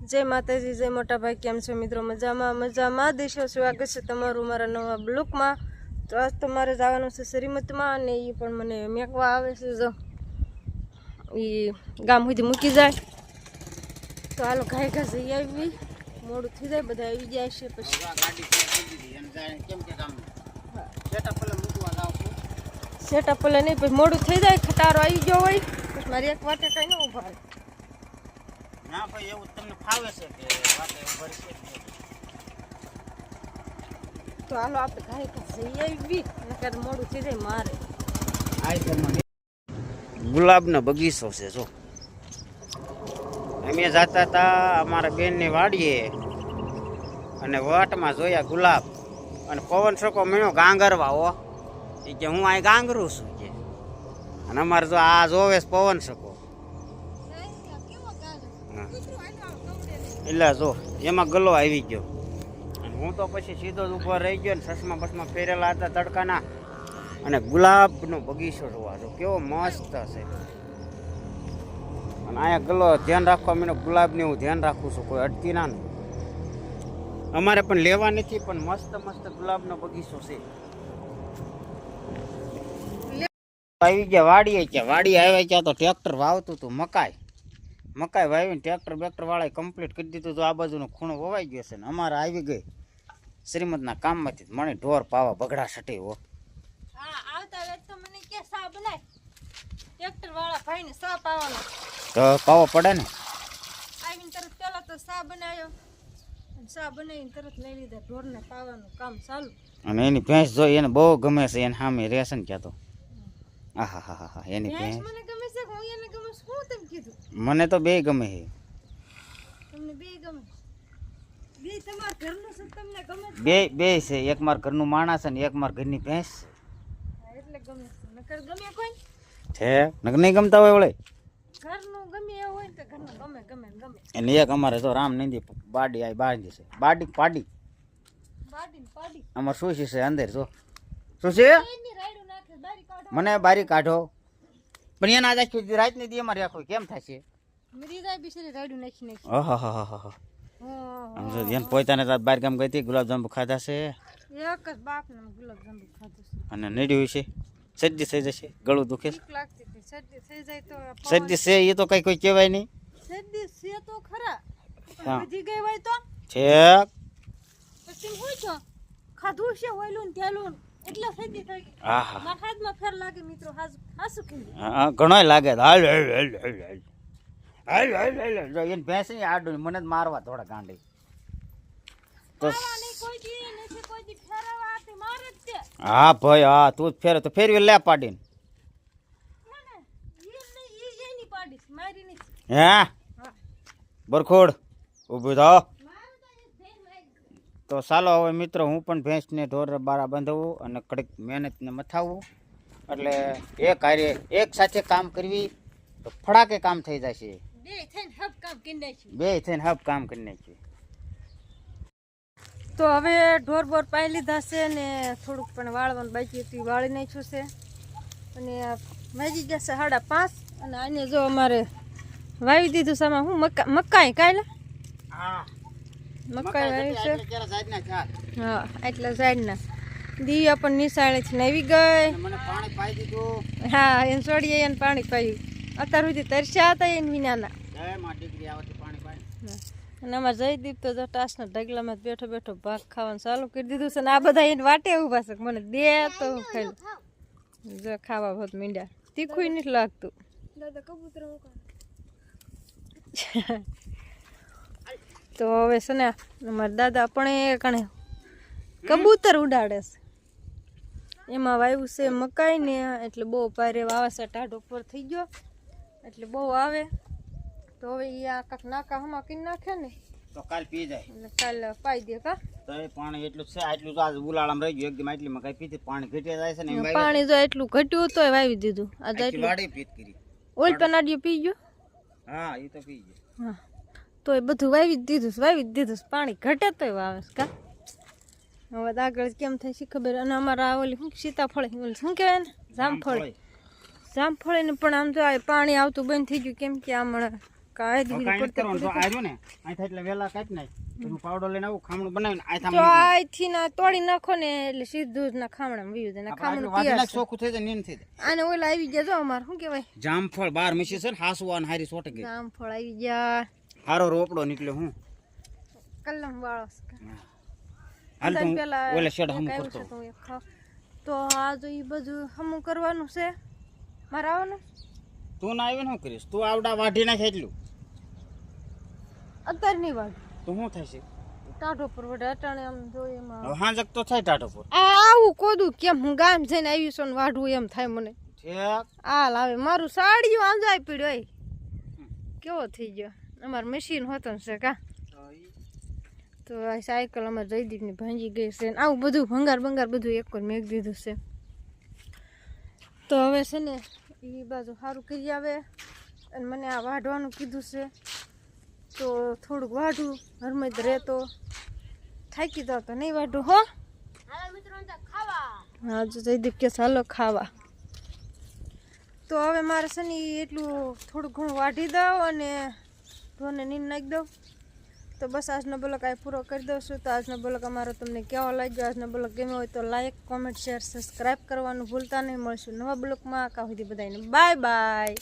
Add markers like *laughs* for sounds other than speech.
જય માતાજી જય મોટા ભાઈ કેમ છો મિત્રો? મજામાં મજામાં દેશો સ્વાગત છે તમારું મારા નવા બ્લોકમાં તો આજ તો મારે જવાનું છે શ્રીમતમાં અને એ પણ મને મેકવા આવે છે જો. એ ગામ સુધી મૂકી જાય. તો હાલો ઘાય ઘા જઈ આવી. મોડું થઈ જાય બધા આવી જાય છે પછી. સેટઅપ પેલા નહીં પછી મોડું થઈ જાય ખટારો આવી ગયો હોય. પછી મારી એક વાટે કઈ ન ઊભા. ના ભાઈ એવું તમને ફાવે છે કે વાતે ઉભર છે? તો હાલો આપણે ઘાય ઘા જઈ આવી નકર મોડું થઈ જાય મારે. ગુલાબનો બગીચો છે જો. અમે જતા હતા અમારા બેનની વાડીએ અને વાટમાં જોયા ગુલાબ. અને પવન છોકો મેળો ગાંગરવા હો. એ કે હું અહીં ગાંગરું છું કે. અને અમારે જો આ જોવે પવન છકો એટલે જો, એમાં ગલો આવી ગયો. અને હું તો પછી સીધો જ ઊભો રહી ગયો ને સસમા બસમાં ફેરેલા હતા તડકાના. અને ગુલાબનો બગીચો જોવા જો, કેવો મસ્ત છે. અને અહીંયા ગલો ધ્યાન રાખવા મને ગુલાબની હું ધ્યાન રાખું છું, કોઈ અટકી ના અમારે પણ લેવા નથી, પણ મસ્ત મસ્ત ગુલાબનો બગીચો છે. આવી ગયા, વાડીએ ગયા વાડી આવ્યા ગયા તો ટ્રેક્ટર વાવતું હતું, મકાઈ. મકાઈ વાવીને ટ્રેક્ટર બેક્ટર વાળાએ કમ્પ્લીટ કરી દીધું તો આ બાજુનો ખૂણો વવાઈ ગયો છે ને અમારે આવી ગઈ. શ્રીમદના કામમાંથી જ મને ઢોર પાવા બગડા સટી હો. તો પાવો પડે ને? આવીને તરત પેલા તો સા બનાવ્યો સા બનાવીને તરત લઈ લીધા ઢોરને પાવાનું કામ ચાલુ. અને એની ભેંસ જોઈ એને બહુ ગમે છે એને સામે રહેશે ને ક્યાં તો. આહા હા હા એની ભેંસ મને હું એને ગમે શું તેમ કીધું. મને તો બે ગમે છે. તમને બે ગમે બે તમાર ઘરનું છે તમને ગમે બે બે છે. એક માર ઘરનું માણસ છે ને એક માર ઘરની ભેંસ. એટલે ગમે છે. નકર ગમે કોઈ? છે. નક નહીં ગમતા હોય વળે? ઘરનું ગમે એવું હોય તો ઘરનું ગમે ગમે ગમે. અને એક અમારે તો રામ નંદી બાડી આ બાંધી છે. બાડી પાડી? બાડી પાડી. અમારે શું છે અંદર જો. શું છે એની રાયડું નાખે બારી કાઢો. મને બારી કાઢો. પણ એના આજ આખી રાતની દી અમારે આખો કેમ થશે? મરી જાય બિચારી રાડું નાખી નાખી ઓહો હો હો હો હા. આમ જો એને પોતાને રાત બાર ગામ ગઈ હતી ગુલાબજાંબુ ખાધા છે. એક જ બાપ ને ગુલાબ જાંબુ ખાધું છે. અને નડ્યું છે સર્દી થઈ જશે ગળું દુખે શરદી થઈ જાય તો સર્દી છે એ તો કઈ કોઈ કહેવાય નહીં. શરદી છે તો ખરા હજી ગઈ હોય તો? છે પછી હું છો? ખાધું છે હોયલું ને. ઘણો લાગે હાલ હાલ હાલ હાલ હાલ. હાલ હાલ એને ભેંસી મારવા થોડા ગાંડી. તો હા ભાઈ હા તું જ ફેરે. તો ફેરવી લે પાડીને. હે. બરખોડ. ઊભું થાવ. તો ચાલો હવે મિત્રો હું પણ ભેંસને ઢોર બારા બાંધવું અને કડક મહેનતને મથાવવું એટલે એક કાર્ય એક સાથે કામ કરવી તો ફળાકે કામ થઈ જશે. બે થઈને હબ કામ કરી બે થઈને હબ કામ કરી નાખીએ. તો હવે ઢોર બોર પાઈ લીધા છે ને થોડુંક પણ વાળવાનું બાકી હતું વાળી નાખ્યું છે. અને ગયા છે સાડા પાંચ અને આને જો અમારે વાવી દીધું છે આમાં હું મકા મકાઈ કાલે હા. મકાઈ વાવી છે. હા એટલે સાઈડના દિવ્યા પણ નિશાળે છે આવી ગઈ. પાણી પાઈ દીધું. હા એને છોડીએ એને પાણી પાયું. અત્યાર સુધી તરસ્યા હતા એને વિનાના. અને અમારે જયદીપ તો જો ટાસના ઢગલામાં જ બેઠો બેઠો ભાગ ખાવાનું ચાલુ કરી દીધું છે ને આ બધા એને વાટે ઊભા છે. મને દે તો હું ખાઈ જો ખાવા હોત મીંડ્યા તીખું નથી લાગતું. *laughs* તો હવે છે ને અમારા દાદા પણ એ કણે કબૂતર ઉડાડે છે. એમાં વાવ્યું છે મકાઈ ને એટલે બહુ પારે વાવાસા ટાઢ ઉપર થઈ ગયો. એટલે બહુ આવે. તો હવે એ આ કાંક નાકા હમા કરી નાખે ને. તો કાલ પી જાય. એટલે કાલે પાઈ દે કા. તો એ પાણી એટલું છે આટલું તો આજ ઉલાળામાં રહી ગયું એકદમ આટલીમાં કઈ પીતી પાણી ઘટી જાય છે ને પાણી જો એટલું ઘટ્યું તોય વાવી દીધું. આ તો આખી એટલું વાડી પીત કરી. ઓલ પનાડિયું પી ગયો? હા એ તો પી ગયો. હા. તો એ બધું વાવી દીધું વાવી દીધું પાણી ઘટે તો વાવે કા? હવે આગળ કેમ થાય છે ખબર? અને અમારા ઓલી શું સીતાફળી ઓલી શું કહેવાય ને? જામફળી. જામફળીને પણ આમ તો પાણી આવતું બંધ થઈ ગયું. કેમ કે આમ તોડી નાખો ને એટલે સીધું જ ના ખામણા ખામણું આને ઓલા આવી ગયા જો અમારે શું કેવાય જામફળ બાર મિસી છે ને હારી સોટે જામફળ આવી ગયા. હારો રોપડો નીકળ્યો હું. કલમ વાળો હાલ તો ઓલે શેડ હમ કરતો તો આ જો ઈ બધું હમું કરવાનું છે. મારે આવવાનું? તું ના આવી ને શું કરીશ? તું આવડા વાઢી નાખે એટલું. અત્યારે નહીં વાગ તો શું થશે ટાઢો પર વડે અટાણે આમ જોઈએ એમાં. તો થાય ટાટો પર આ આવું કોદું કેમ હું ગામ જઈને આવી છું ને વાઢવું એમ થાય મને. ઠેક. આ લાવે. મારું સાડીયું આંજાઈ પીડ્યો કેવો થઈ ગયો? અમાર મશીન હોતો છે કા? તો આ સાયકલ અમારે જયદીપની ભાંગી ગઈ છે ને આવું બધું ભંગાર ભંગાર બધું એક મેઘ દીધું છે. તો હવે છે ને એ બાજુ સારું કરી આવે અને મને આ વાઢવાનું કીધું છે. તો થોડુંક વાઢું હરમત રહેતો. થાકી જાવ તો નહીં વાઢું હો? હા જો જયદીપ કે ચાલો ખાવા. તો હવે મારે છે ને એટલું થોડું ઘણું વાઢી દઉં અને ઢોરને નીંદ નાખી દઉં. તો બસ આજનો બ્લોગ આ પૂરો કરી દઉં છું. તો આજનો બ્લોગ અમારો તમને કેવો લાગ્યો? આજનો બ્લોગ ગમ્યો હોય તો લાઈક કોમેન્ટ શેર સબસ્ક્રાઈબ કરવાનું ભૂલતા નહીં. મળશું નવા બ્લોગમાં. કાં સુધી બધાને. Bye bye